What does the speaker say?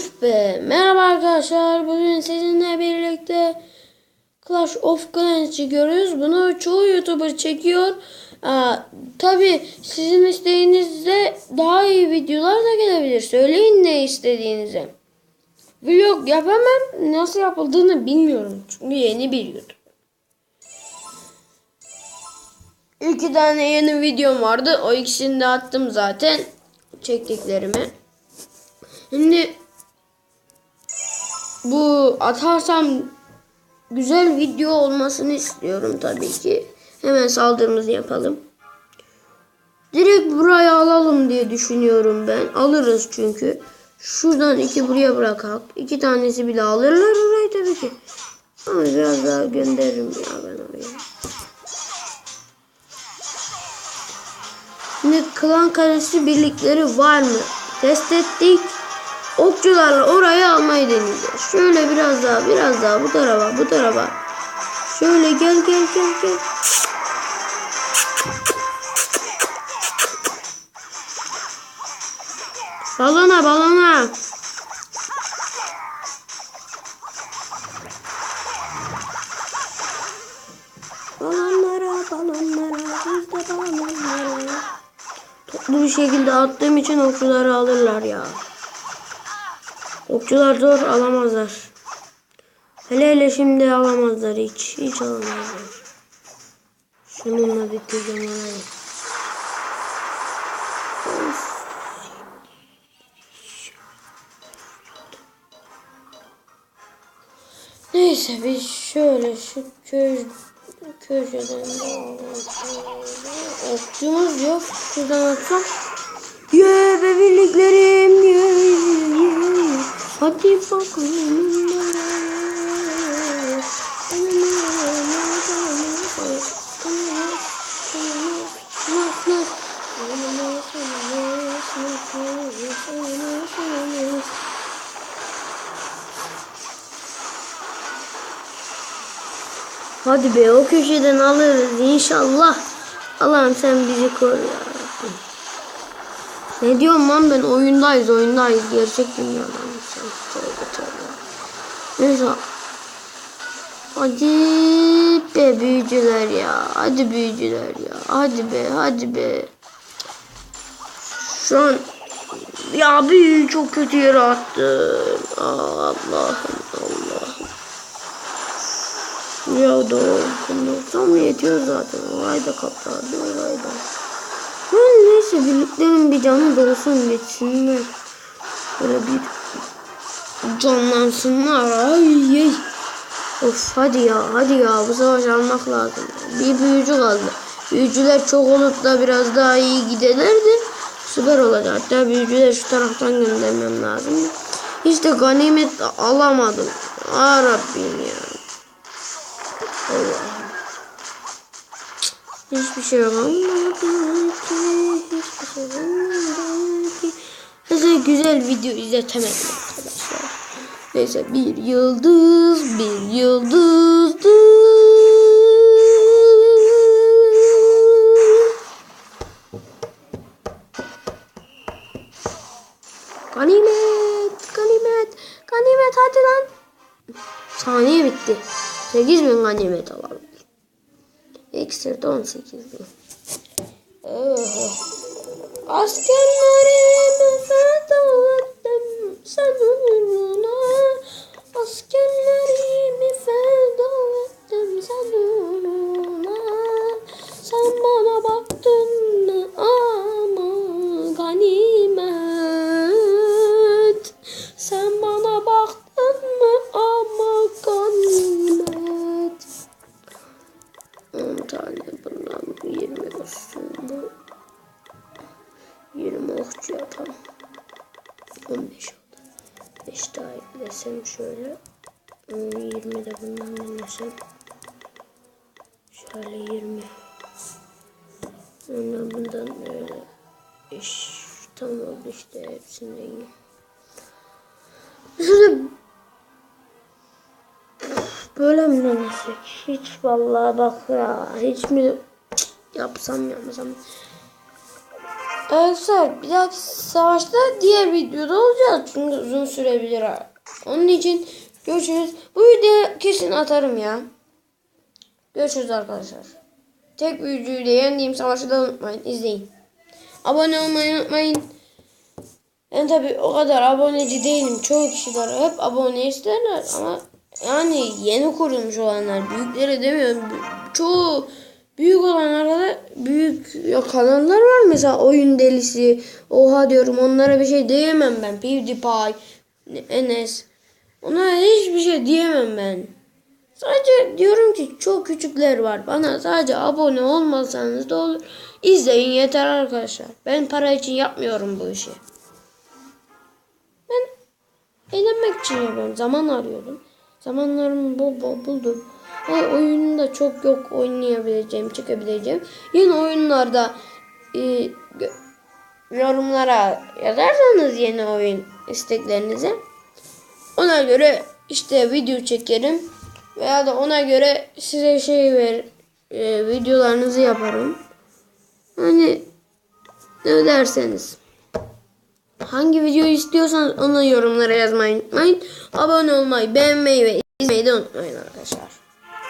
Uf be. Merhaba arkadaşlar. Bugün sizinle birlikte Clash of Clans çekiyoruz. Bunu çoğu YouTuber çekiyor. Aa, Tabi sizin isteğinizde daha iyi videolar da gelebilir. Söyleyin ne istediğinizi. Vlog yapamam. Nasıl yapıldığını bilmiyorum. Çünkü yeni bir YouTube. İki tane yeni videom vardı. O ikisini de attım zaten. Çektiklerimi. Şimdi bu atarsam güzel video olmasını istiyorum tabii ki. Hemen saldırımızı yapalım. Direkt buraya alalım diye düşünüyorum ben. Alırız çünkü. Şuradan iki buraya bırakalım. İki tanesi bile alırlar orayı tabii ki. Ama biraz daha gönderirim ya ben oraya. Şimdi klan kalesi birlikleri var mı? Test ettik. Okçularla orayı almayı deneyeceğiz. Şöyle biraz daha biraz daha bu tarafa bu tarafa. Şöyle gel gel gel gel. Balona balona. Balonlara balonlara biz de balonlara. Toplu bir şekilde attığım için okçuları alırlar ya. Okçular zor alamazlar. Hele hele şimdi alamazlar hiç. Hiç alamazlar. Şununla bitireceğim orayı. Neyse biz şöyle şu köy köşeden okçumuz yok. Şuradan atsam. Ye be birliklerim ye, ye, ye. Hadi be o köşeden alırız inşallah. Allah'ım sen bizi koru ya. Ne diyorum lan ben oyundayız oyundayız gerçek dünyadan. Tövbe tövbe. Neyse. Hadi be büyücüler ya. Hadi büyücüler ya. Hadi be hadi be. Şu an ya büyü çok kötü yere attım. Allah'ım Allah'ım. Ya doğru. Kondursam yetiyor zaten. Orayı da kapladı. Orayı da. Yani neyse birliklerin bir canı dolsun bitsinler. Böyle bir canlansınlar. Ay ay. Of hadi ya hadi ya bu savaş almak lazım. Bir büyücü kaldı. Büyücüler çok olup da biraz daha iyi giderlerdi. Süper olacak. Hatta büyücüleri şu taraftan göndermem lazım. De ganimet alamadım. Ah Rabbim ya. Allah'ım. Hiçbir şey olmadı ki. Hiçbir şey olmadı ki. Size güzel video izletemedim arkadaşlar. Neyse bir yıldız, bir yıldızdı. Ganimet, ganimet, ganimet hadi lan. Saniye bitti. 8 bin ganimet alalım. Ekstra 18 bin. Oh. Askerlerime 10 tane bundan 20 olsun bu. 20 okçu yapalım. 15 oldu. 5 daha eklesem şöyle. 20 de bundan denesem. Şöyle 20. Ondan bundan öyle. İş tam oldu işte hepsinden Böyle mi denesek? Hiç vallahi bak ya. Hiç mi yapsam yapmasam. Arkadaşlar bir dahaki savaşta diğer videoda olacağız. Çünkü uzun sürebilir. Onun için görüşürüz. Bu videoyu kesin atarım ya. Görüşürüz arkadaşlar. Tek büyücüyle yendiğim savaşı da unutmayın. izleyin. Abone olmayı unutmayın. Ben tabi o kadar aboneci değilim. Çoğu kişiler hep abone isterler ama yani yeni kurulmuş olanlar büyükleri demiyorum. Çoğu büyük olanlarda da büyük ya kanallar var mesela oyun delisi. Oha diyorum onlara bir şey diyemem ben. PewDiePie, Enes. Onlara hiçbir şey diyemem ben. Sadece diyorum ki çok küçükler var. Bana sadece abone olmasanız da olur. İzleyin yeter arkadaşlar. Ben para için yapmıyorum bu işi. Ben eğlenmek için yapıyorum. Zaman arıyordum. Zamanlarımı bol bol buldum. Ve oyunda çok yok oynayabileceğim, çıkabileceğim. Yeni oyunlarda e, yorumlara yazarsanız yeni oyun isteklerinizi ona göre işte video çekerim veya da ona göre size şey ver e, videolarınızı yaparım. Hani ne derseniz. Hangi videoyu istiyorsanız onu yorumlara yazmayı unutmayın. Abone olmayı, beğenmeyi ve izlemeyi de unutmayın arkadaşlar.